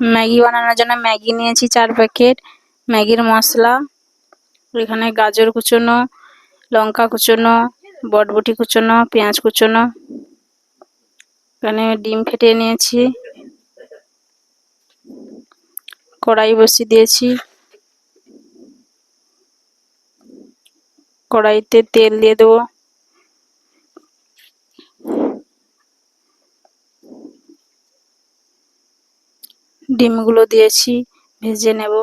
Maggi বানানোর জন্য Maggi নিয়েছি চার প্যাকেট। ম্যাগির মশলা, এখানে গাজর কুচোনো, লঙ্কা কুচোনো, বটবটি কুচোনো, পেঁয়াজ কুচোনো, এখানে ডিম ফেটিয়ে নিয়েছি। কড়াই বসিয়ে দিয়েছি। কড়াইতে তেল দিয়ে দেবো। ডিমগুলো দিয়েছি ভেজে নেব।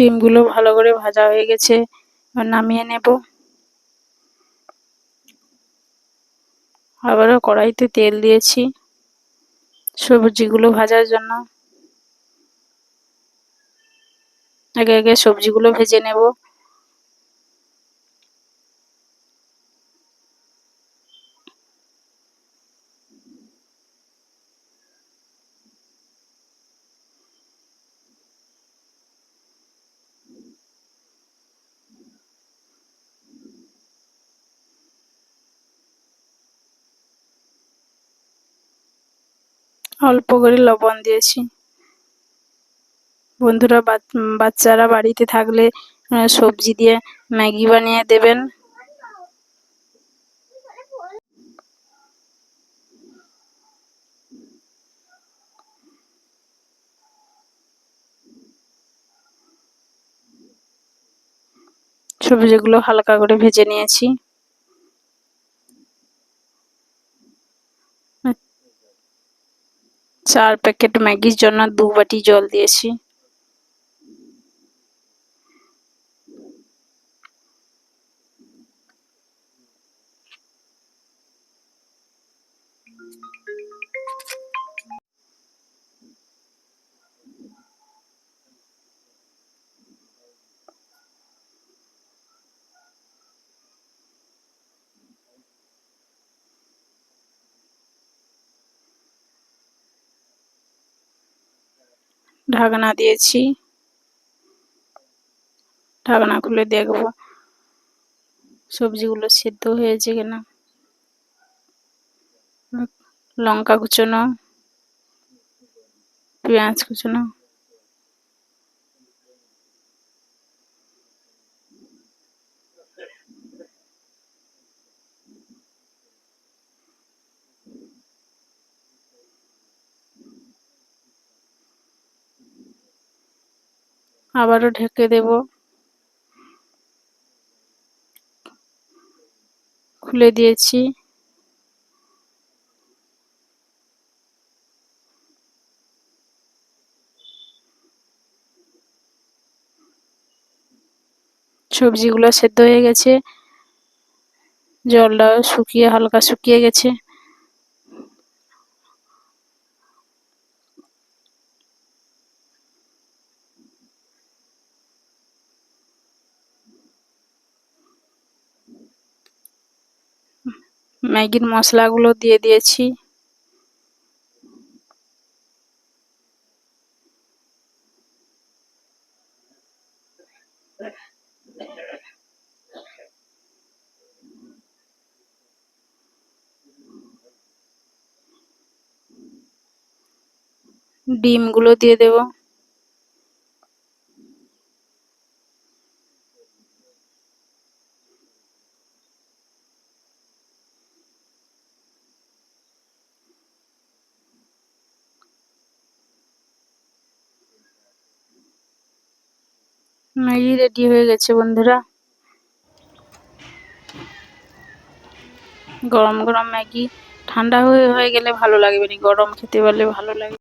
ডিমগুলো ভালো করে ভাজা হয়ে গেছে নামিয়ে নেব। আবারও কড়াইতে তেল দিয়েছি সবজিগুলো ভাজার জন্য। আগে আগে সবজিগুলো ভেজে নেব। অল্প করে লবণ দিয়েছি। বন্ধুরা বাচ্চারা বাড়িতে থাকলে সবজি দিয়ে ম্যাগি বানিয়ে দেবেন। সবজিগুলো হালকা করে ভেজে নিয়েছি। চার প্যাকেট ম্যাগির জন্য দু বাটি জল দিয়েছি। ঢাকনা দিয়েছি। ঢাকনা খুলে দেখব। সবজিগুলো সেদ্ধ হয়েছে কিনা। লঙ্কা কুচোনো পেঁয়াজ কুচোনো। আবারও ঢেকে দেব। খুলে দিয়েছি। সবজিগুলো সেদ্ধ হয়ে গেছে। জলটা শুকিয়ে হালকা শুকিয়ে গেছে। ম্যাগির মশলাগুলো দিয়ে দিয়েছি। ডিমগুলো দিয়ে দেবো। ম্যাগি রেডি হয়ে গেছে, বন্ধুরা। গরম গরম ম্যাগি। ঠান্ডা হয়ে হয়ে গেলে ভালো লাগবে না, গরম খেতে পারলে ভালো লাগে।